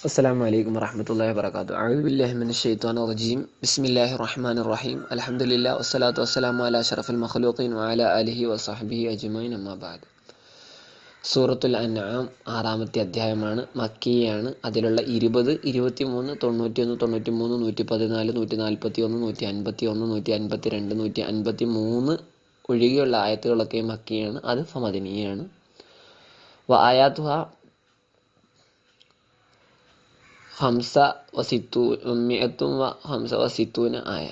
السلام عليكم ورحمة الله وبركاته أعوذ بالله من الشيطان الرجيم بسم الله الرحمن الرحيم الحمد لله والصلاة والسلام على أشرف المخلوقين وعلى آله وصحبه أجمعين أما بعد സൂറത്തുൽ അൻആം ആറാമത്തെ അധ്യായമാണ് മക്കിയാണ് അതിലുള്ള ഇരുപത് ഇരുപത്തി മൂന്ന് തൊണ്ണൂറ്റി ഒന്ന് തൊണ്ണൂറ്റി മൂന്ന് നൂറ്റി പതിനാല് നൂറ്റി നാൽപ്പത്തി ഒന്ന് നൂറ്റി അൻപത്തി ഒന്ന് നൂറ്റി അൻപത്തി രണ്ട് നൂറ്റി അൻപത്തി മൂന്ന് ഒഴികെയുള്ള ആയത്തുകളൊക്കെ മക്കിയാണ് അത് ഫമദനീയാണ് വ ആയാത്തുഹ ഹംസ വസിത്തു മിയത്തും വ ഹംസ വസിത്തൂന ആയ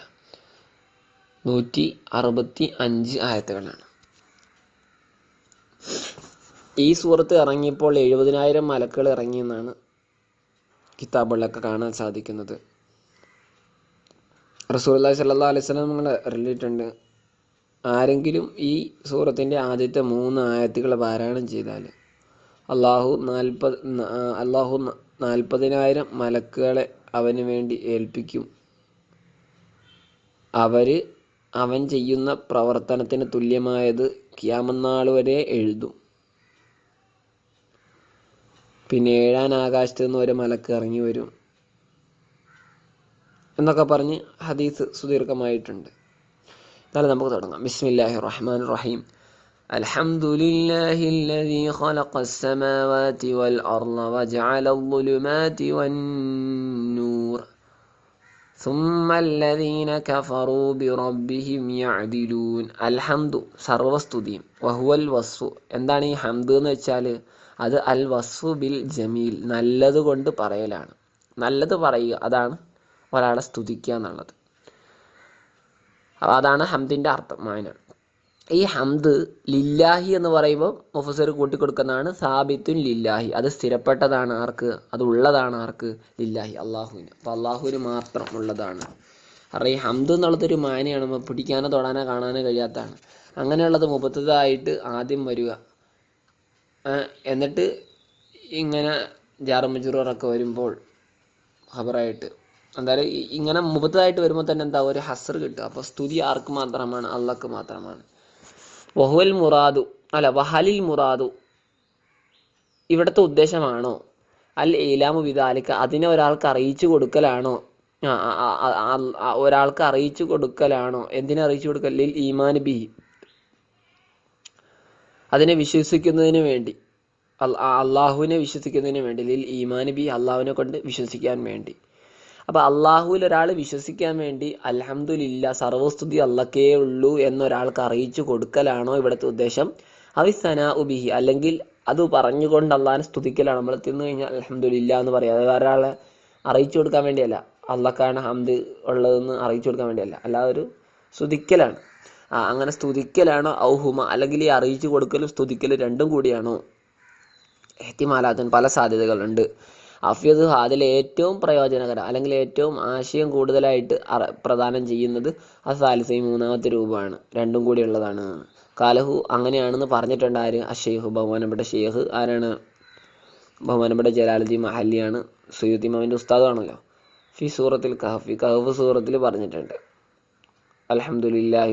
നൂറ്റി അറുപത്തി അഞ്ച് ആയത്തുകളാണ്. ഈ സൂറത്ത് ഇറങ്ങിയപ്പോൾ എഴുപതിനായിരം മലക്കുകൾ ഇറങ്ങിയെന്നാണ് കിതാബുകളിലൊക്കെ കാണാൻ സാധിക്കുന്നത്. റസൂല്ലാ സല്ലാ അലൈഹി സ്വലം നിങ്ങൾ അറിയിട്ടുണ്ട് ആരെങ്കിലും ഈ സൂറത്തിന്റെ ആദ്യത്തെ മൂന്ന് ആയത്തുകൾ പാരായണം ചെയ്താൽ അള്ളാഹു നാൽപ്പത് അള്ളാഹു നാൽപ്പതിനായിരം മലക്കുകളെ അവന് വേണ്ടി ഏൽപ്പിക്കും. അവർ അവൻ ചെയ്യുന്ന പ്രവർത്തനത്തിന് തുല്യമായത് ക്യാമന്നാൾ വരെ എഴുതും. പിന്നെ ഏഴാൻ ആകാശത്ത് നിന്ന് ഒരു മലക്ക് ഇറങ്ങി വരും എന്നൊക്കെ പറഞ്ഞ് ഹദീസ് സുദീർഘമായിട്ടുണ്ട്. എന്നാലും നമുക്ക് തുടങ്ങാം. ബിസ്മില്ലാഹി റഹ്മാൻ റഹീം. الحمد لله الذي خلق السماوات والأرض وجعل الظلمات والنور ثم الذين كفروا بربهم يعدلون الحمد സർവസ്തുതിയും വഹുവൽ വസ്തു എന്താണ് ഈ ഹംദ് എന്ന് വെച്ചാൽ അത് അൽ വസ്ഫു ബിൽ ജമീൽ നല്ലത് കൊണ്ട് പറയലാണ് നല്ലത് പറയുക അതാണ് ഒരാളെ സ്തുതിക്കുക എന്നുള്ളത് അതാണ് ഹംദിൻ്റെ അർത്ഥം മായന ഈ ഹംദ് ലില്ലാഹി എന്ന് പറയുമ്പോൾ മുഫസർ കൂട്ടിക്കൊടുക്കുന്നതാണ് സാബിത്തുൻ ലില്ലാഹി. അത് സ്ഥിരപ്പെട്ടതാണ് ആർക്ക്? അത് ഉള്ളതാണ് ആർക്ക്? ലില്ലാഹി അള്ളാഹുവിന് അപ്പോൾ അള്ളാഹുവിന് മാത്രം ഉള്ളതാണ്. കാരണം ഈ ഹംദ് എന്നുള്ളതൊരു മാനയാണ്. പിടിക്കാനോ തൊടാനോ കാണാനോ കഴിയാത്തതാണ്. അങ്ങനെയുള്ളത് മുപ്പത്തതായിട്ട് ആദ്യം വരിക. എന്നിട്ട് ഇങ്ങനെ ജാറമജുറൊക്കെ വരുമ്പോൾ ഖബറായിട്ട്. എന്തായാലും ഇങ്ങനെ മുപ്പത്തതായിട്ട് വരുമ്പോൾ തന്നെ എന്താ? ഒരു ഹസർ കിട്ടുക. അപ്പോൾ സ്തുതി ആർക്ക് മാത്രമാണ്? അള്ളക്ക് മാത്രമാണ്. വഹുവൽ മുറാദു അല്ല വഹലിൽ മുറാദു. ഇവിടുത്തെ ഉദ്ദേശമാണോ? അൽ ഏലാമു വിദാലിക്ക അതിനെ ഒരാൾക്ക് അറിയിച്ചു കൊടുക്കലാണോ? ഒരാൾക്ക് അറിയിച്ചു കൊടുക്കലാണോ? എന്തിനെ അറിയിച്ചു കൊടുക്കൽ? ലിൽ ഈമാൻ ബി അതിനെ വിശ്വസിക്കുന്നതിന് വേണ്ടി. അള്ളാഹുവിനെ വിശ്വസിക്കുന്നതിന് വേണ്ടി. ലിൽ ഈമാൻ ബി അള്ളാഹുവിനെ കൊണ്ട് വിശ്വസിക്കാൻ വേണ്ടി. അപ്പോൾ അള്ളാഹുവിൽ ഒരാൾ വിശ്വസിക്കാൻ വേണ്ടി അലഹമുല്ല സർവസ്തുതി അള്ളക്കേ ഉള്ളൂ എന്നൊരാൾക്ക് അറിയിച്ചു കൊടുക്കലാണോ ഇവിടുത്തെ ഉദ്ദേശം? അവിസന ഉബിഹി അല്ലെങ്കിൽ അത് പറഞ്ഞുകൊണ്ട് അള്ളാഹിനെ സ്തുതിക്കലാണ്. നമ്മൾ തിന്നു കഴിഞ്ഞാൽ അലഹമുല്ല എന്ന് പറയാം. അത് ആളെ അറിയിച്ചു കൊടുക്കാൻ വേണ്ടിയല്ല. അള്ളക്കാണ് ഹംദ് ഉള്ളതെന്ന് അറിയിച്ചു കൊടുക്കാൻ വേണ്ടിയല്ല. അല്ലാതെ ഒരു സ്തുതിക്കലാണ്. ആ അങ്ങനെ സ്തുതിക്കലാണോ? ഔഹുമ അല്ലെങ്കിൽ ഈ അറിയിച്ചു കൊടുക്കലും സ്തുതിക്കലും രണ്ടും കൂടിയാണോ? എത്തിമാലാത്തൻ പല സാധ്യതകളുണ്ട്. അഫ്യദ് അതിൽ ഏറ്റവും പ്രയോജനകരം അല്ലെങ്കിൽ ഏറ്റവും ആശയം കൂടുതലായിട്ട് പ്രദാനം ചെയ്യുന്നത് ആ സാലിസൈ മൂന്നാമത്തെ രൂപമാണ്. രണ്ടും കൂടി ഉള്ളതാണ്. കാലഹു അങ്ങനെയാണെന്ന് പറഞ്ഞിട്ടുണ്ട് ആര്? അഷേഹു ബഹുമാനപ്പെട്ട ഷെയ്ഖ് ആരാണ്? ബഹുമാനപ്പെട്ട ജലാലുദ്ദീൻ മഹല്ലിയാണ്. സുയുദ്ദീൻ മാമിന്റെ ഉസ്താദാണല്ലോ. ഫി സൂറത്തിൽ കഹഫി കഹഫ് സൂറത്തിൽ പറഞ്ഞിട്ടുണ്ട്. അലഹമുല്ലാ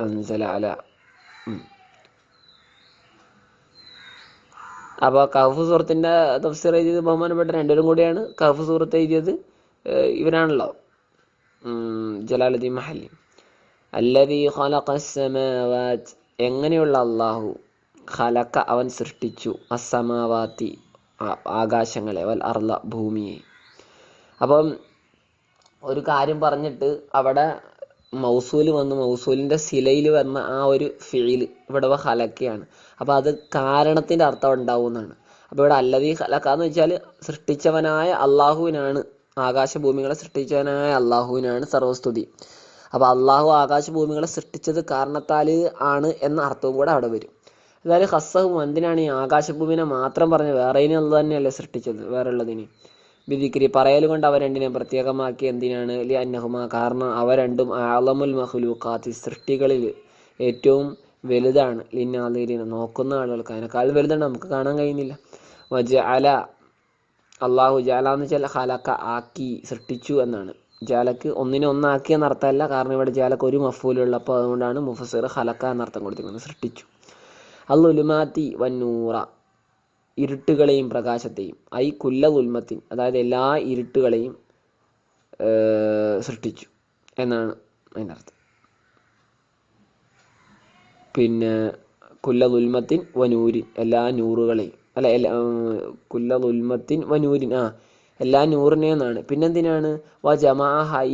അൻസല അല. അപ്പോൾ കഹഫ് സൂറത്തിന്റെ തഫ്സീർ എഴുതിയത് ബഹുമാനപ്പെട്ട രണ്ടുപേരും കൂടിയാണ്. കഹഫ് സൂറത്ത് എഴുതിയത് ഇവരാണല്ലോ. ജലാലുദ്ദീൻ മഹല്ലി. അല്ലതി ഖലഖസ്സമാവാത്ത് എങ്ങനെയുള്ള അള്ളാഹു ഖലക്ക അവൻ സൃഷ്ടിച്ചു? അസമാവാത്തി ആകാശങ്ങളെ വൽ അർല ഭൂമിയെ. അപ്പം ഒരു കാര്യം പറഞ്ഞിട്ട് അവിടെ മൗസൂൽ വന്ന് മൗസൂലിന്റെ സിലയിൽ വന്ന ആ ഒരു ഫീൽ ഇവിടെ ഹലക്കയാണ്. അപ്പോൾ അത് കാരണത്തിന്റെ അർത്ഥം ഉണ്ടാവുന്നതാണ് അപ്പോൾ ഇവിടെ അല്ലതീ ഹലക്ക എന്ന് വെച്ചാൽ സൃഷ്ടിച്ചവനായ അള്ളാഹുവിനാണ് ആകാശഭൂമികളെ സൃഷ്ടിച്ചവനായ അള്ളാഹുവിനാണ് സർവസ്തുതി. അപ്പോൾ അള്ളാഹു ആകാശഭൂമികളെ സൃഷ്ടിച്ചത് കാരണത്താൽ ആണ് എന്ന അർത്ഥവും കൂടെ അവിടെ വരും. അതായത് ഹസ്സഹും എന്തിനാണ് ഈ ആകാശഭൂമിനെ മാത്രം പറഞ്ഞ് വേറെ അത് തന്നെയല്ലേ സൃഷ്ടിച്ചത്? വേറെ ഉള്ളതിന് ബിദിക്രി പറയൽ കൊണ്ട് അവ രണ്ടിനെ പ്രത്യേകമാക്കി എന്തിനാണ്? ലി അന്നഹുമ കാരണം അവ രണ്ടും ആലമുൽ സൃഷ്ടികളിൽ ഏറ്റവും വലുതാണ്. ലിന്നാലിരിന് നോക്കുന്ന ആളുകൾക്ക് അതിനേക്കാൾ വലുതാണ്. നമുക്ക് കാണാൻ കഴിയുന്നില്ല. വജ അല അള്ളാഹു ജാല എന്ന് വെച്ചാൽ ഹലക്ക ആക്കി സൃഷ്ടിച്ചു എന്നാണ്. ജാലക്ക് ഒന്നിനെ ഒന്നാക്കി എന്നർത്ഥമല്ല. കാരണം ഇവിടെ ജാലക്ക് ഒരു മഫൂലുള്ളപ്പോൾ അതുകൊണ്ടാണ് മുഫസിർ ഹലക്ക എന്നർത്ഥം കൊടുത്തിരിക്കുന്നത്. സൃഷ്ടിച്ചു. അല്ലുലുമാത്തി വന്നൂറ ഇരുട്ടുകളെയും പ്രകാശത്തെയും ഐ കുല്ല ഉൽമത്തിൻ അതായത് എല്ലാ ഇരുട്ടുകളെയും സൃഷ്ടിച്ചു എന്നാണ് അതിന്റെ അർത്ഥം പിന്നെ കുല്ല ഉൽമത്തിൻ വനൂരിൻ എല്ലാ നൂറുകളെയും അല്ല എല്ലാ കുല്ല ഉൽമത്തിൻ വനൂരിൻ ആ എല്ലാ നൂറിനെ എന്നാണ്. പിന്നെന്തിനാണ്? വ ജമാ ഹൈ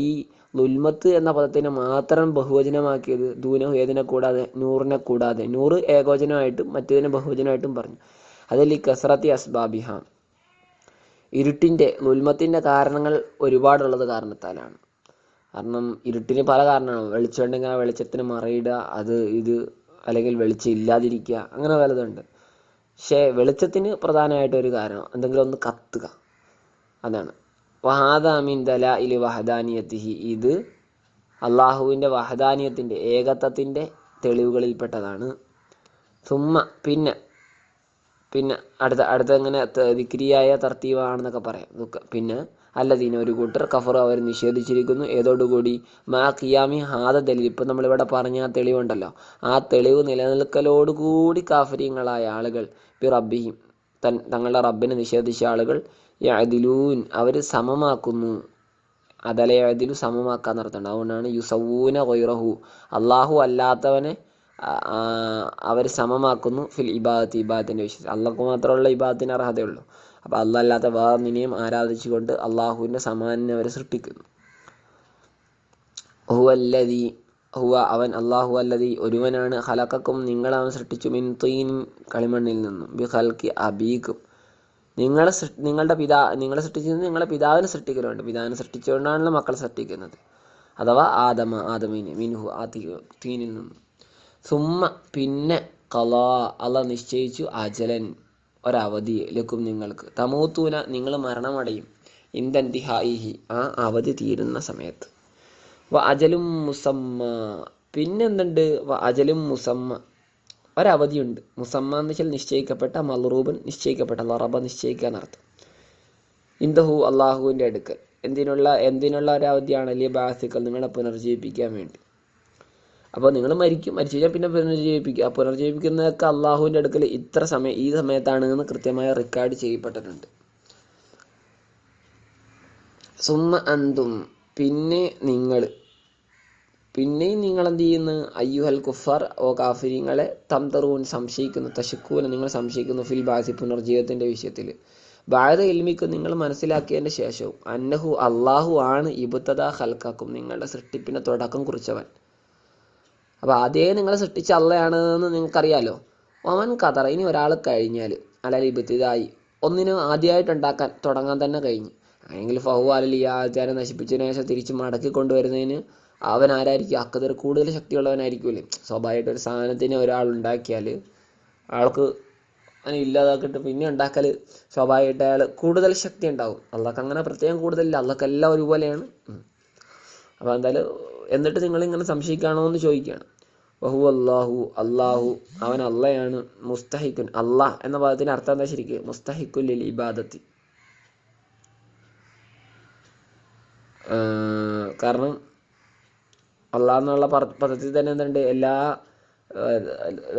ലുൽമത്ത് എന്ന പദത്തിനെ മാത്രം ബഹുവചനമാക്കിയത്. ദൂനഹു ഏതിനെ കൂടാതെ? നൂറിനെ കൂടാതെ. നൂറ് ഏകോചനമായിട്ടും മറ്റേതിനെ ബഹുവചനമായിട്ടും പറഞ്ഞു. അതിൽ ഈ കസറത്തി അസ്ബാബിഹ. ഇരുട്ടിന്റെ മുൽമത്തിന്റെ കാരണങ്ങൾ ഒരുപാടുള്ളത് കാരണത്താലാണ്. കാരണം ഇരുട്ടിന് പല കാരണമാണ് വെളിച്ചമുണ്ടെങ്കിൽ ആ വെളിച്ചത്തിന് മറയിടുക അത് ഇത് അല്ലെങ്കിൽ വെളിച്ചം ഇല്ലാതിരിക്കുക അങ്ങനെ പലതുണ്ട്. പക്ഷേ വെളിച്ചത്തിന് പ്രധാനമായിട്ട് ഒരു കാരണം എന്തെങ്കിലും ഒന്ന് കത്തുക. അതാണ്. വഹാദാമിൻ ദല ഇലി വഹദാനിയത്തിഹി. ഇത് അള്ളാഹുവിന്റെ വഹദാനിയത്തിന്റെ ഏകത്വത്തിന്റെ തെളിവുകളിൽപ്പെട്ടതാണ്. സുമ്മ പിന്നെ പിന്നെ അടുത്ത അടുത്ത ഇങ്ങനെ ദിക്രിയായ തർത്തീവാണെന്നൊക്കെ പറയാം. പിന്നെ അല്ലദീന ഒരു കൂട്ടർ കഫർ അവർ നിഷേധിച്ചിരിക്കുന്നു. ഏതോടുകൂടി മാ കിയാമി ഹാദ ദലീൽ. ഇപ്പം നമ്മളിവിടെ പറഞ്ഞ ആ തെളിവുണ്ടല്ലോ. ആ തെളിവ് നിലനിൽക്കലോടുകൂടി കാഫര്യങ്ങളായ ആളുകൾ ബി റബ്ബിഹിം. തൻ തങ്ങളുടെ റബ്ബിനെ നിഷേധിച്ച ആളുകൾ യഅദിലൂൻ. അവർ സമമാക്കുന്നു. അതല യഅദിലു സമമാക്കാൻ നടത്തുന്നുണ്ട് അതുകൊണ്ടാണ് യുസവൂന ഗൈറഹു. അള്ളാഹു അല്ലാത്തവനെ അവർ സമമാക്കുന്നു. ഫിൽ ഇബാദത്ത് ഇബാദത്തിന്റെ വിശ്വാസം. അള്ളാഹ്ക്ക് മാത്രമുള്ള ഇബാദത്തിന് അർഹതയുള്ളൂ. അപ്പോൾ അല്ലാത്ത വേറൊന്നിനെയും ആരാധിച്ചുകൊണ്ട് അള്ളാഹുവിന്റെ സമാനിനെ അവർ സൃഷ്ടിക്കുന്നു. ഹുവല്ലതി ഹുവ അവൻ അള്ളാഹു അല്ലതി ഒരുവനാണ്. ഹലക്കക്കും നിങ്ങളെ അവൻ സൃഷ്ടിച്ചു. മിൻ തീൻ കളിമണ്ണിൽ നിന്നും. ബി ഹൽക്കി അബീക്കും. നിങ്ങളെ നിങ്ങളുടെ പിതാ നിങ്ങളെ സൃഷ്ടിച്ചത് നിങ്ങളെ പിതാവിനെ സൃഷ്ടിക്കലുണ്ട്. പിതാവിനെ സൃഷ്ടിച്ചുകൊണ്ടാണല്ലോ മക്കളെ സൃഷ്ടിക്കുന്നത്. അഥവാ ആദമ ആദമിനെ മിൻഹു ആ തീനിൽ നിന്നും. സുമ്മ പിന്നെ കലാ അല്ല നിശ്ചയിച്ചു അജലൻ ഒരവധി ലക്കും നിങ്ങൾക്ക്. തമൂത്തൂന നിങ്ങൾ മരണമടയും. ഇന്ദന്തിഹായിഹി ആ അവധി തീരുന്ന സമയത്ത്. വ അജലും മുസമ്മ പിന്നെന്തുണ്ട്? വ അജലും മുസമ്മ. ഒരവധിയുണ്ട്. മുസമ്മ എന്ന് വെച്ചാൽ നിശ്ചയിക്കപ്പെട്ട മലറൂബൻ നിശ്ചയിക്കപ്പെട്ട ലറബ നിശ്ചയിക്കുക എന്നർത്ഥം ഇന്ദഹു അള്ളാഹുവിന്റെ അടുക്കൽ. എന്തിനുള്ള എന്തിനുള്ള ഒരു അവധിയാണ് അല്ലെ ബാസിക്കൽ നിങ്ങളെ പുനർജീവിപ്പിക്കാൻ വേണ്ടി. അപ്പോൾ നിങ്ങൾ മരിക്കും മരിച്ചു കഴിഞ്ഞാൽ പിന്നെ പുനർജീവിപ്പിക്കുക പുനർജീവിപ്പിക്കുന്നതൊക്കെ അള്ളാഹുവിന്റെ അടുക്കൽ ഇത്ര സമയം ഈ സമയത്താണ് എന്ന് കൃത്യമായി റെക്കോർഡ് ചെയ്യപ്പെട്ടിട്ടുണ്ട്. സുമ അന്തും പിന്നെ നിങ്ങൾ. പിന്നെയും നിങ്ങൾ എന്ത് ചെയ്യുന്നു? അയ്യുഹൽ കുഫർ ഓ കാഫിരിങ്ങളെ തംതറൂൻ സംശയിക്കുന്നു തശക്കൂന നിങ്ങൾ സംശയിക്കുന്നു ഫിൽ ബാസി പുനർജീവിതത്തിന്റെ വിഷയത്തിൽ ബാധ ഇൽമിക്ക് നിങ്ങൾ മനസ്സിലാക്കിയതിന് ശേഷവും അന്നഹു അള്ളാഹു ആണ് ഇബുത്തത ഹൽക്കാക്കും നിങ്ങളുടെ സൃഷ്ടിപ്പിന്റെ തുടക്കം കുറിച്ചവൻ. അപ്പോൾ അതേ നിങ്ങൾ സൃഷ്ടിച്ച അള്ളയാണ് എന്ന് നിങ്ങൾക്കറിയാലോ. അവൻ കതറ ഇനി ഒരാൾ കഴിഞ്ഞാൽ അല്ലെങ്കിൽ ഇബത്തിതായി ഒന്നിനും ആദ്യമായിട്ട് ഉണ്ടാക്കാൻ തുടങ്ങാൻ തന്നെ കഴിഞ്ഞു. അല്ലെങ്കിൽ ഫഹു അലൽ ഈ ആചാരം നശിപ്പിച്ചതിന് ശേഷം തിരിച്ച് മടക്കി കൊണ്ടുവരുന്നതിന് അവൻ ആരായിരിക്കും? അക്കതിർ കൂടുതൽ ശക്തിയുള്ളവനായിരിക്കുമല്ലേ സ്വാഭാവികമായിട്ട് ഒരു സാധനത്തിന് ഒരാൾ ഉണ്ടാക്കിയാൽ ആൾക്ക് അതിനെ ഇല്ലാതാക്കിയിട്ട് പിന്നെ ഉണ്ടാക്കൽ സ്വാഭാവികമായിട്ട് അയാൾ കൂടുതൽ ശക്തി ഉണ്ടാവും. അള്ളാഹ്ക്ക് അങ്ങനെ പ്രത്യേകം കൂടുതലില്ല. അള്ളാഹ്ക്ക് എല്ലാം ഒരുപോലെയാണ്. അപ്പോൾ എന്തായാലും എന്നിട്ട് നിങ്ങൾ ഇങ്ങനെ സംശയിക്കുകയാണോ എന്ന് ചോദിക്കുകയാണ്. ബഹു അള്ളാഹു അള്ളാഹു അവൻ അള്ളയാണ് മുസ്തഹിക്കുൻ അള്ളാഹ് എന്ന പദത്തിന് അർത്ഥം എന്താ ശരിക്കും? മുസ്തഹിഖുൽ ഇബാദത്തി. കാരണം അള്ളാഹ് എന്നുള്ള പദത്തിൽ തന്നെ എന്തുണ്ട്? എല്ലാ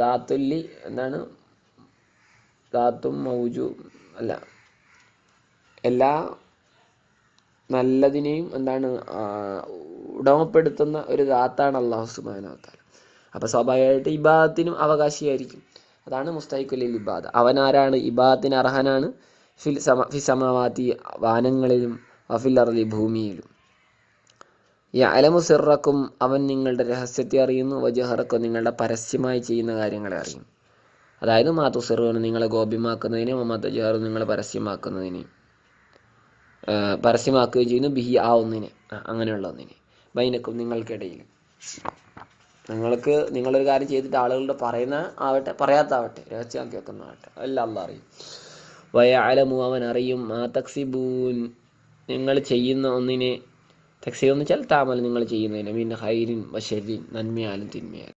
ധാത്തുല്ലി എന്താണ്? ധാത്തും മൗജു അല്ല എല്ലാ നല്ലതിനെയും എന്താണ്? ഉടമപ്പെടുത്തുന്ന ഒരു ദാത്താണ് അള്ളാഹു സുബാനവത്താല അപ്പൊ സ്വാഭാവികമായിട്ട് ഇബാദത്തിനും അവകാശിയായിരിക്കും. അതാണ് മുസ്തഹിഖുലിൽ ഇബാദ. അവൻ ആരാണ് ഇബാദത്തിന് അർഹനാണ്. ഫിൽ സമ ഫി സമാവാത്തി വാനങ്ങളിലും അഫിൽ അറലി ഭൂമിയിലും. ഈ അലമു സിറക്കും അവൻ നിങ്ങളുടെ രഹസ്യത്തെ അറിയുന്നു. വജഹറക്കും നിങ്ങളുടെ പരസ്യമായി ചെയ്യുന്ന കാര്യങ്ങളെ അറിയും. അതായത് മാതു സിറുവിന് നിങ്ങളെ ഗോപ്യമാക്കുന്നതിനെ മമത ജഹറു നിങ്ങളെ പരസ്യമാക്കുന്നതിനെ പരസ്യമാക്കുകയും ചെയ്യുന്നു. ബിഹി ആ ഒന്നിനെ അങ്ങനെയുള്ള ഒന്നിനെ. ബൈനക്കും നിങ്ങൾക്കിടയിൽ നിങ്ങൾക്ക് നിങ്ങളൊരു കാര്യം ചെയ്തിട്ട് ആളുകളുടെ പറയുന്ന ആവട്ടെ പറയാത്താവട്ടെ രഹസ്യമാക്കി വെക്കുന്നതാവട്ടെ എല്ലാം അല്ല അറിയും. വയാലമു അവൻ അറിയും ആ തക്സിബൂൻ നിങ്ങൾ ചെയ്യുന്ന ഒന്നിനെ തക്സീബ് എന്ന് വെച്ചാൽ താമൽ നിങ്ങൾ ചെയ്യുന്നതിനെ മീൻ ഹൈരിൻ വശരിൻ നന്മയാലും തിന്മയാലും.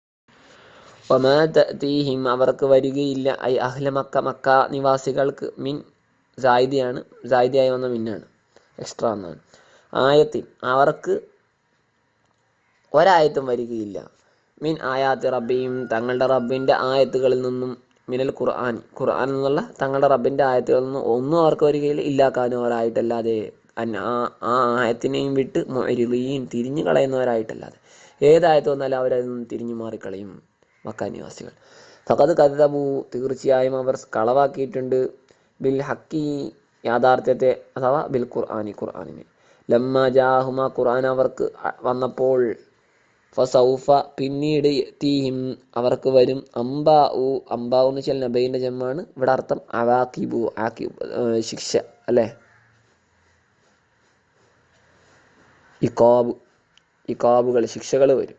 വമാ തഅതീഹിം അവർക്ക് വരികയില്ല ഐ അഹ്ല മക്ക മക്ക നിവാസികൾക്ക് മിൻ സായിദിയാണ് സായിദിയായി വന്ന മിന്നാണ് എക്സ്ട്രാ എന്നാണ്. ആയത്തിൻ അവർക്ക് ഒരായത്തും വരികയില്ല. മീൻ ആയാത്തി റബ്ബിയും തങ്ങളുടെ റബ്ബിന്റെ ആയത്തുകളിൽ നിന്നും മിനൽ ഖുർആൻ. ഖുർആൻ എന്നുള്ള തങ്ങളുടെ റബ്ബിന്റെ ആയത്തുകളിൽ നിന്നും ഒന്നും അവർക്ക് വരികയില്ല ഇല്ലാക്കാനവരായിട്ടല്ലാതെ ആ ആയത്തിനെയും വിട്ട് മൊരിലീൻ തിരിഞ്ഞു കളയുന്നവരായിട്ടല്ലാതെ ഏതായത് വന്നാലും അവരതിൽ നിന്ന് തിരിഞ്ഞു മാറിക്കളയും. മക്കാ നിവാസികൾ. ഫഖദ് കരുതബു തീർച്ചയായും അവർ കളവാക്കിയിട്ടുണ്ട്. ബിൽ ഹക്കി യാഥാർത്ഥ്യത്തെ അഥവാ ബിൽ ഖുർആാനി ഖുർആാനിനെ. ലമ്മ ജാഹുമ ഖുർആൻ അവർക്ക് വന്നപ്പോൾ ഫസൗഫ പിന്നീട് തീഹിം അവർക്ക് വരും അംബാ ഉ അംബാ എന്ന് വെച്ചാൽ നബൈന്റെ ജമ്മാണ്. ഇവിടെ അർത്ഥം അവാക്കിബു ആക്കിബ് ശിക്ഷ അല്ലേ? ഇക്കാബ് ഇക്കാബുകൾ ശിക്ഷകൾ വരും.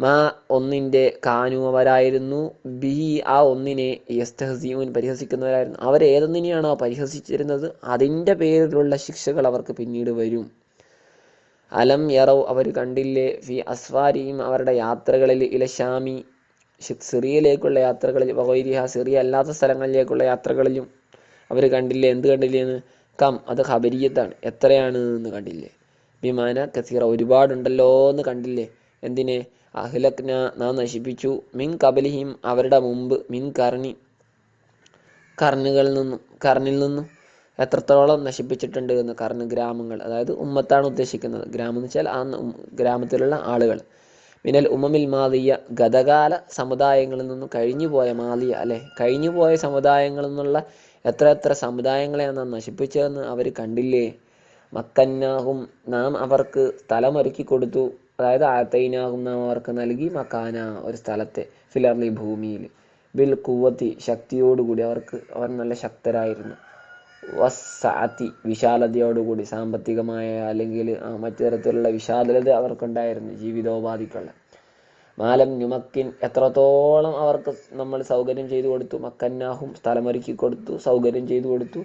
മാ ഒന്നിന്റെ കാനു അവരായിരുന്നു ബി ആ ഒന്നിനെ യസ്തഹസീമുൻ പരിഹസിക്കുന്നവരായിരുന്നു. അവരേതൊന്നിനെയാണോ പരിഹസിച്ചിരുന്നത്? അതിന്റെ പേരിലുള്ള ശിക്ഷകൾ അവർക്ക് പിന്നീട് വരും. അലം യറൗ അവർ കണ്ടില്ലേ? ഫി അസ്വാരിയും അവരുടെ യാത്രകളിൽ ഇലശാമി സിറിയയിലേക്കുള്ള യാത്രകളിൽ വകൈരിഹ സിറിയ അല്ലാത്ത സ്ഥലങ്ങളിലേക്കുള്ള യാത്രകളിലും അവർ കണ്ടില്ലേ? എന്ത് കണ്ടില്ലേ എന്ന് കം അത് ഹബരിയത്താണ് എത്രയാണ് എന്ന് കണ്ടില്ലേ? വിമാന കസീറ ഒരുപാടുണ്ടല്ലോ എന്ന് കണ്ടില്ലേ? എന്തിനെ? അഹ്ലക്ന നാം നശിപ്പിച്ചു. മിൻ കബലിഹിം അവരുടെ മുമ്പ് മിൻ കർണി കർണുകളിൽ നിന്നും കർണിൽ നിന്നും എത്രത്തോളം നശിപ്പിച്ചിട്ടുണ്ട് എന്ന് കാരണം ഗ്രാമങ്ങൾ അതായത് ഉമ്മത്താണ് ഉദ്ദേശിക്കുന്നത്. ഗ്രാമം എന്ന് വെച്ചാൽ ആ ഗ്രാമത്തിലുള്ള ആളുകൾ. മിനൽ ഉമ്മമിൽ മാതിയ ഗതകാല സമുദായങ്ങളിൽ നിന്നും കഴിഞ്ഞുപോയ മാതിയ അല്ലെ? കഴിഞ്ഞു പോയ സമുദായങ്ങളിൽ നിന്നുള്ള എത്ര എത്ര സമുദായങ്ങളെയാണ് നാം നശിപ്പിച്ചതെന്ന് അവർ കണ്ടില്ലേ? മക്കന്നാഹും നാം അവർക്ക് സ്ഥലമൊരുക്കി കൊടുത്തു. അതായത് ആത്തൈനാഹും നാം അവർക്ക് നൽകി മക്കാന ഒരു സ്ഥലത്തെ ഫിലർലി ഭൂമിയിൽ. ബിൽ കുവത്തി ശക്തിയോടുകൂടി അവർക്ക് അവർ നല്ല ശക്തരായിരുന്നു. വസ്സാത്തി വിശാലതയോടുകൂടി സാമ്പത്തികമായ അല്ലെങ്കിൽ മറ്റു തരത്തിലുള്ള വിശാലത അവർക്കുണ്ടായിരുന്നു ജീവിതോപാധിക്കുള്ള. മാലം നുമക്കിൻ എത്രത്തോളം അവർക്ക് നമ്മൾ സൗകര്യം ചെയ്തു കൊടുത്തു മക്കന്നാഹും സ്ഥലമൊരുക്കി കൊടുത്തു സൗകര്യം ചെയ്തു കൊടുത്തു.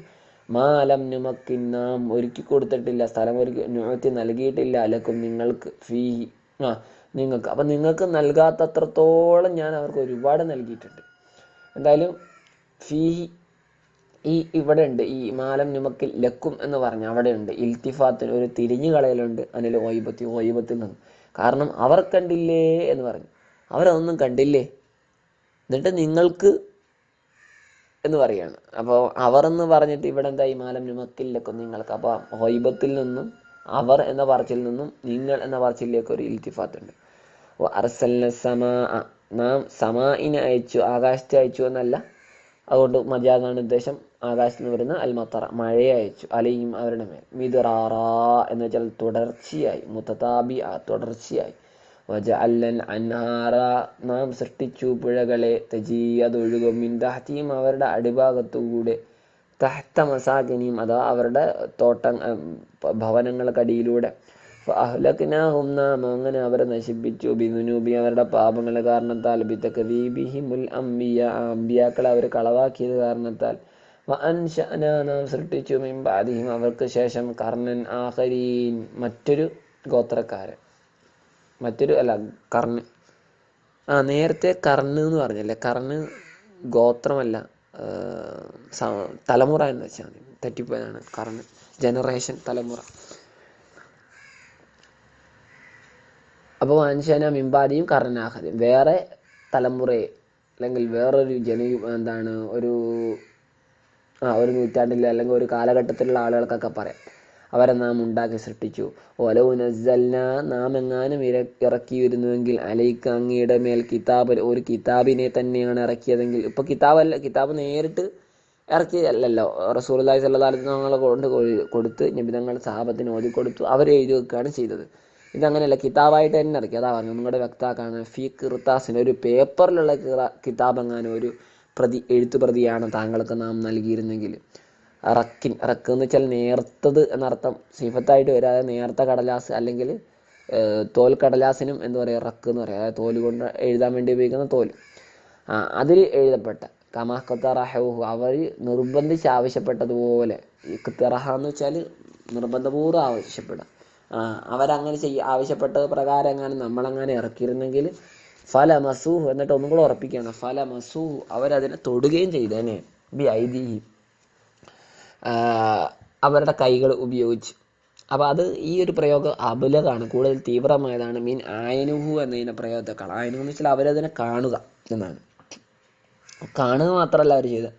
മാലം നുമക്കിൻ നാം ഒരുക്കി കൊടുത്തിട്ടില്ല സ്ഥലം ഒരുക്കി ഞുമത്തി നൽകിയിട്ടില്ല. അലക്കും നിങ്ങൾക്ക് ഫീ ആ നിങ്ങൾക്ക്. അപ്പം നിങ്ങൾക്ക് നൽകാത്തത്രത്തോളം ഞാൻ അവർക്ക് ഒരുപാട് നൽകിയിട്ടുണ്ട്. എന്തായാലും ഫീ ഈ ഇവിടെ ഉണ്ട് ഈ മാലം നുമക്കിൽ ലക്കും എന്ന് പറഞ്ഞ അവിടെ ഉണ്ട് ഇൽത്തിഫാത്തിന് ഒരു തിരിഞ്ഞു കളയലുണ്ട്. അനിൽ ഓയിബത്തി ഓയിബത്തിൽ നിന്ന് കാരണം അവർ കണ്ടില്ലേ എന്ന് പറഞ്ഞു. അവരതൊന്നും കണ്ടില്ലേ? എന്നിട്ട് നിങ്ങൾക്ക് എന്ന് പറയാണ്. അപ്പോൾ അവർ എന്ന് പറഞ്ഞിട്ട് ഇവിടെ എന്താ ഈ മാലം നുമക്കിൽ ലക്കും? നിങ്ങൾക്ക് അപ്പോൾ ഹൊയ്ബത്തിൽ നിന്നും അവർ എന്ന പറച്ചിൽ നിന്നും നിങ്ങൾ എന്ന പറച്ചിലേക്ക് ഒരു ഇൽത്തിഫാത്ത് ഉണ്ട്. അർസലിന സമാ നാം സമാഇനെ അയച്ചു ആകാശത്തെ അയച്ചു എന്നല്ല അതുകൊണ്ട് മജാദാണ് ഉദ്ദേശം. ആകാശത്ത് നിന്ന് വരുന്ന അൽമത്തറ മഴയെ അയച്ചു അലയും അവരുടെ മേൽ. മിതിറാറ എന്ന് വെച്ചാൽ തുടർച്ചയായി മുത്തതാബി തുടർച്ചയായി. വജ അല്ലൻ നാം സൃഷ്ടിച്ചു പുഴകളെ തജീ അതൊഴുകും മിൻതാഹ്തിയും അവരുടെ അടിഭാഗത്തുകൂടെ. തഹ്ത മസാകിനിയും അതാ അവരുടെ തോട്ടം ഭവനങ്ങൾക്കടിയിലൂടെ. അഹ്ലക്കിനാഹും നാം അങ്ങനെ അവരെ നശിപ്പിച്ചു. ബിനുനൂബി അവരുടെ പാപങ്ങളെ കാരണത്താൽ ബിത്തക്കദീബിഹിമുൽ അംബിയ അംബിയാക്കളെ അവർ കളവാക്കിയത് കാരണത്താൽ. വഅൻശഅനാ അൻശഅനാ നാം സൃഷ്ടിച്ചു. മിംബാദിഹിം അവർക്ക് ശേഷം കർണൻ ആഹരീൻ മറ്റൊരു ഗോത്രക്കാരൻ. മറ്റൊരു അല്ല കർണ്. ആ നേരത്തെ കർണ് എന്ന് പറഞ്ഞല്ലേ? കർണ് ഗോത്രമല്ല തലമുറ എന്ന് വെച്ചാൽ മതി. തെറ്റിപ്പോയതാണ് കർണ്. ജനറേഷൻ തലമുറ. അപ്പോൾ മനുഷ്യന മിമ്പാദിയും കർണാഹദിയും വേറെ തലമുറയെ അല്ലെങ്കിൽ വേറൊരു ജന എന്താണ് ഒരു ആ ഒരു നൂറ്റാണ്ടിൽ അല്ലെങ്കിൽ ഒരു കാലഘട്ടത്തിലുള്ള ആളുകൾക്കൊക്കെ പറയാം. അവരെ നാം ഉണ്ടാക്കി സൃഷ്ടിച്ചു. ഓലോ നസ്സൽന നാം എങ്ങാനും ഇര ഇറക്കിയിരുന്നുവെങ്കിൽ അലൈക്ക് അങ്ങയുടെ മേൽ കിതാബ് ഒരു കിതാബിനെ തന്നെയാണ് ഇറക്കിയതെങ്കിൽ ഇപ്പൊ കിതാബല്ല കിതാബ് നേരിട്ട് ഇറക്കിയതല്ലല്ലോ റസൂൽ സല്ലാ ഞങ്ങളെ കൊണ്ട് കൊടുത്ത് നബിതങ്ങൾ സഹാബത്തിന് ഓതി കൊടുത്തു അവർ എഴുതി വെക്കുകയാണ് ചെയ്തത്. ഇതങ്ങനെയല്ല കിതാബായിട്ട് തന്നെ ഇറക്കി. അതാ പറഞ്ഞു നിങ്ങളുടെ വ്യക്താക്കാണ് ഫി കിർത്താസിന് ഒരു പേപ്പറിലുള്ള കിതാബ് എങ്ങാനും ഒരു പ്രതി എഴുത്തു പ്രതിയാണ് താങ്കൾക്ക് നാം നൽകിയിരുന്നെങ്കിൽ. റക്കിൻ റക്ക് എന്ന് വെച്ചാൽ നേർത്തത് എന്നർത്ഥം. സിഫത്തായിട്ട് വരാതെ നേർത്ത കടലാസ് അല്ലെങ്കിൽ തോൽ കടലാസിനും എന്താ പറയുക റക്ക് എന്ന് പറയുക അതായത് തോൽ കൊണ്ട് എഴുതാൻ വേണ്ടി ഉപയോഗിക്കുന്ന തോൽ അതിൽ എഴുതപ്പെട്ട കമാഖത്തറഹു അവർ നിർബന്ധിച്ച് ആവശ്യപ്പെട്ടതുപോലെ ഈ എന്ന് വെച്ചാൽ നിർബന്ധപൂർവം ആവശ്യപ്പെടുക. അവരങ്ങനെ ചെയ്യ ആവശ്യപ്പെട്ട പ്രകാരം എങ്ങനെ നമ്മളങ്ങനെ ഇറക്കിയിരുന്നെങ്കിൽ ഫല മസൂഹ് എന്നിട്ട് ഒന്നും കൂടെ ഉറപ്പിക്കുകയാണ്. ഫല മസൂഹ് അവരതിനെ തൊടുകയും ചെയ്തേനെ. ബി ഐതിഹി അവരുടെ കൈകൾ ഉപയോഗിച്ച്. അപ്പോൾ അത് ഈ ഒരു പ്രയോഗം അബുലകാണ് കൂടുതൽ തീവ്രമായതാണ്. മീൻ ആയനുഹു എന്നതിന്റെ പ്രയോഗത്തെക്കാൾ. ആയനു എന്ന് വെച്ചാൽ അവരതിനെ കാണുക എന്നാണ്. കാണുക മാത്രമല്ല അവർ ചെയ്തത്.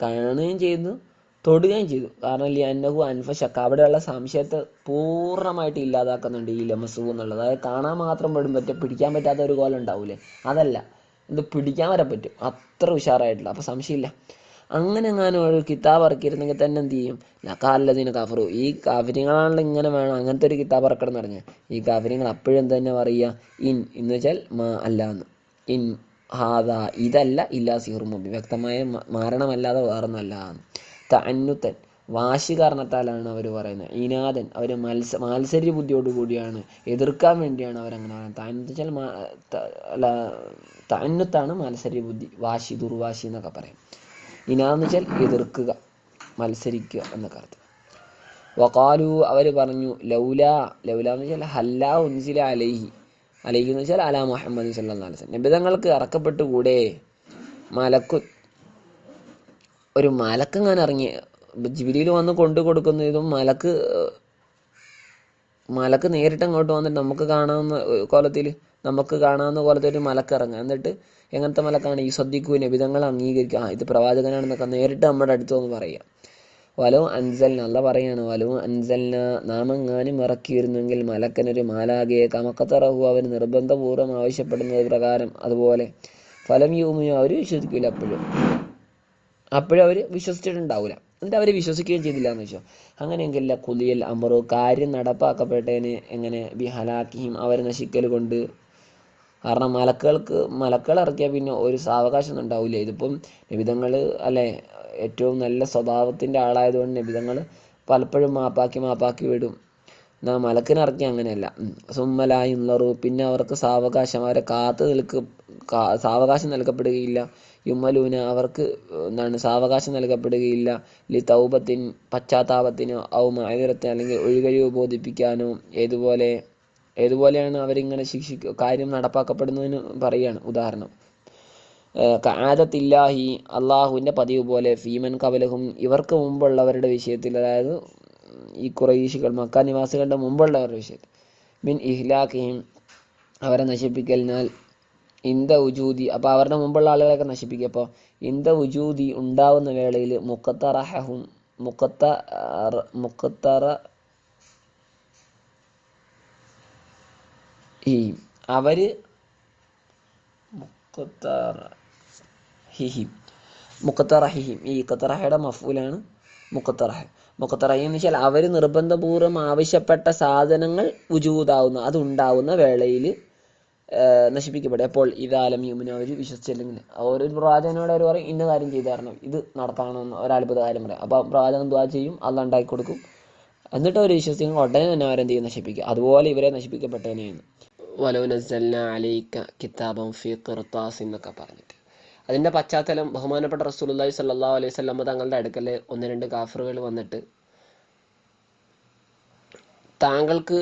കാണുകയും ചെയ്തു. തൊടുകയും ചെയ്തു. കാരണം ലിയന്നഹു അൻഫ ഷക്ക അവിടെയുള്ള സംശയത്തെ പൂർണമായിട്ട് ഇല്ലാതാക്കുന്നുണ്ട് ഈ ലമസു എന്നുള്ളത്. അതായത് കാണാൻ മാത്രം പെടും പറ്റും പിടിക്കാൻ പറ്റാത്ത ഒരു കോലം ഉണ്ടാവൂലേ? അതല്ല. ഇത് പിടിക്കാൻ വരെ പറ്റും. അത്ര ഉഷാറായിട്ടില്ല അപ്പം സംശയമില്ല. അങ്ങനെ എങ്ങാനും ഒരു കിതാബ് ഇറക്കിയിരുന്നെങ്കിൽ തന്നെ എന്ത് ചെയ്യും? ലക്കാല്ലതിന് കഫറു. ഈ കാഫര്യങ്ങളാണല്ലോ ഇങ്ങനെ വേണം. അങ്ങനത്തെ ഒരു കിതാബ് ഇറക്കണം എന്ന് പറഞ്ഞാൽ ഈ കാഫര്യങ്ങൾ അപ്പോഴും തന്നെ പറയുക? ഇൻ എന്ന് വെച്ചാൽ മാ അല്ല എന്ന്. ഇൻ ഹാദ. ഇതല്ല ഇല്ലാ സിഹുർ വ്യക്തമായ മാരണമല്ലാതെ വേറൊന്നല്ല തന്നുത്തൻ വാശി കാരണത്താലാണ് അവർ പറയുന്നത്. ഇനാഥൻ അവർ മത്സ മാത്സര്യ ബുദ്ധിയോട് കൂടിയാണ്. എതിർക്കാൻ വേണ്ടിയാണ് അവരങ്ങനെ പറയുന്നത്. മാ- അല്ല തന്നുത്താണ് മത്സര്യ ബുദ്ധി വാശി ദുർവാശി എന്നൊക്കെ പറയും. ഇനാന്ന് വെച്ചാൽ എതിർക്കുക മത്സരിക്കുക എന്നൊക്കെ അർത്ഥം. വക്കാലു അവർ പറഞ്ഞു ലൗല ലൗല എന്ന് വെച്ചാൽ ഹല്ല ഉൻസില അലൈഹി. അലൈഹി എന്ന് വെച്ചാൽ അല മുഹമ്മദ് അലൈഹി വസല്ലം. നബിതങ്ങൾക്ക് ഇറക്കപ്പെട്ടുകൂടെ മലക്കു ഒരു മലക്ക് മലക്കങ്ങനെ ഇറങ്ങി. ജിബിലിയിൽ വന്ന് കൊണ്ടു കൊടുക്കുന്ന ഇതും മലക്ക് മലക്ക് നേരിട്ട് അങ്ങോട്ട് വന്നിട്ട് നമുക്ക് കാണാവുന്ന കോലത്തിൽ നമുക്ക് കാണാവുന്ന കോലത്തിൽ ഒരു മലക്ക് ഇറങ്ങുക എന്നിട്ട് എങ്ങനത്തെ മലക്കാണ് ഈ ശ്രദ്ധിക്കൂ നബിതങ്ങൾ അംഗീകരിക്കുക. ആ ഇത് പ്രവാചകനാണെന്നൊക്കെ നേരിട്ട് നമ്മുടെ അടുത്ത് വന്ന് പറയുക. വലവും അൻസൽന അല്ല പറയാണ്. വലവും അൻസൽന നാമങ്ങാനും ഇറക്കിയിരുന്നെങ്കിൽ മലക്കനൊരു മാലാകയെ കമക്കത്തറഹു അവന് നിർബന്ധപൂർവം ആവശ്യപ്പെടുന്നത് പ്രകാരം അതുപോലെ ഫലം യൂമിയോ അവർ വിശ്വസിക്കില്ല അപ്പോഴും. അപ്പോഴും അവർ വിശ്വസിച്ചിട്ടുണ്ടാവില്ല എന്നിട്ട് അവർ വിശ്വസിക്കുകയും ചെയ്തില്ല എന്ന് വെച്ചോ. അങ്ങനെയെങ്കിൽ കുലിയൽ അമറു കാര്യം നടപ്പാക്കപ്പെട്ടതിന് എങ്ങനെ? ബിഹലാക്കിയും അവരെ നശിക്കൽ കൊണ്ട്. കാരണം മലക്കുകൾക്ക് മലക്കൾ ഇറക്കിയാൽ പിന്നെ ഒരു സാവകാശം ഉണ്ടാവില്ല ഇതിപ്പം നിബിതങ്ങൾ അല്ലെ ഏറ്റവും നല്ല സ്വഭാവത്തിന്റെ ആളായതുകൊണ്ട് നിബിതങ്ങൾ പലപ്പോഴും മാപ്പാക്കി മാപ്പാക്കി വിടും. എന്നാൽ മലക്കിനെ ഇറക്കി അങ്ങനെയല്ല. സുമ്മലായുള്ളറു പിന്നെ അവർക്ക് സാവകാശം അവരെ കാത്തു നിൽക്ക് സാവകാശം നൽകപ്പെടുകയില്ല. യുമ്മലൂന അവർക്ക് എന്താണ് സാവകാശം നൽകപ്പെടുകയില്ല. ലി തൗബത്തിൻ പശ്ചാത്താപത്തിനോ ഔ അല്ലെങ്കിൽ ഒഴികഴിവ് ബോധിപ്പിക്കാനോ ഏതുപോലെ ഏതുപോലെയാണ് അവരിങ്ങനെ ശിക്ഷിക്കുക കാര്യം നടപ്പാക്കപ്പെടുന്നതിന് പറയുകയാണ് ഉദാഹരണം. ആദത്തില്ലാഹി അള്ളാഹുവിന്റെ പതിവ് പോലെ ഫീമൻ കബലഹും ഇവർക്ക് മുമ്പുള്ളവരുടെ വിഷയത്തിൽ അതായത് ഈ കുറേശികൾ മക്ക നിവാസികളുടെ മുമ്പുള്ളവരുടെ വിഷയത്തിൽ മിൻ ഇഹ്ലാഖിഹിം അവരെ നശിപ്പിക്കലിനാൽ ഇന്ത ഉജൂതി അപ്പോൾ അവരുടെ മുമ്പുള്ള ആളുകളെയൊക്കെ നശിപ്പിക്കുക അപ്പോൾ ഇന്ത ഉജൂതി ഉണ്ടാവുന്ന വേളയിൽ മുക്കത്തറഹും മുക്കത്ത മുക്കത്തറ ഈ അവർ മുക്കത്തറഹിഹിം മുക്കത്തറഹിഹിം ഈ കത്തറഹയുടെ മഫൂലാണ് മുക്കത്തറഹ മുക്കത്തറഹി എന്ന് വെച്ചാൽ അവർ നിർബന്ധപൂർവം ആവശ്യപ്പെട്ട സാധനങ്ങൾ ഉജൂതാവുന്ന അതുണ്ടാവുന്ന വേളയിൽ നശിപ്പിക്കപ്പെടും. അപ്പോൾ ഇതാലം യുമിന് അവർ വിശ്വസിച്ചില്ലെങ്കിൽ. ഒരു പ്രവാചകനോട് അവർ പറയും ഇന്ന കാര്യം ചെയ്തു തരണം ഇത് നടത്തണമെന്ന് ഒരത്ഭുത കാര്യം പറയാം. അപ്പോൾ പ്രവാചകൻ ദ്വാ ചെയ്യും അത് ഉണ്ടാക്കി കൊടുക്കും. എന്നിട്ട് അവർ വിശ്വസിക്കും ഉടനെ തന്നെ അവരെന്ത് ചെയ്യും? നശിപ്പിക്കുക അതുപോലെ ഇവരെ നശിപ്പിക്കപ്പെട്ടതിനെയാണ് വലോ നസ്സൽന അലൈക്ക കിതാബം ഫി ഖിർത്താസ് എന്നൊക്കെ പറഞ്ഞിട്ട്. അതിന്റെ പശ്ചാത്തലം ബഹുമാനപ്പെട്ട റസൂലുള്ളാഹി സല്ലാ അലൈഹി വസല്ലം തങ്ങളുടെ അടുക്കൽ ഒന്ന് രണ്ട് കാഫറുകൾ വന്നിട്ട് താങ്കൾക്ക്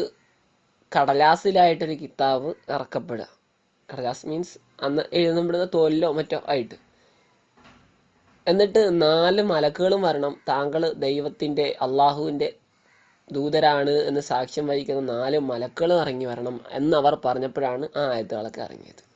കടലാസിലായിട്ടൊരു കിതാബ് ഇറക്കപ്പെടുക. കടലാസ് മീൻസ് അന്ന് എഴുതപ്പെടുന്ന തോലിലോ മറ്റോ ആയിട്ട്. എന്നിട്ട് നാല് മലക്കുകളും വരണം. താങ്കൾ ദൈവത്തിന്റെ അള്ളാഹുവിന്റെ ദൂതരാണ് എന്ന് സാക്ഷ്യം വഹിക്കുന്ന നാല് മലക്കുകൾ ഇറങ്ങി വരണം എന്നവർ പറഞ്ഞപ്പോഴാണ് ആ ആയത്തുകളൊക്കെ ഇറങ്ങിയത്.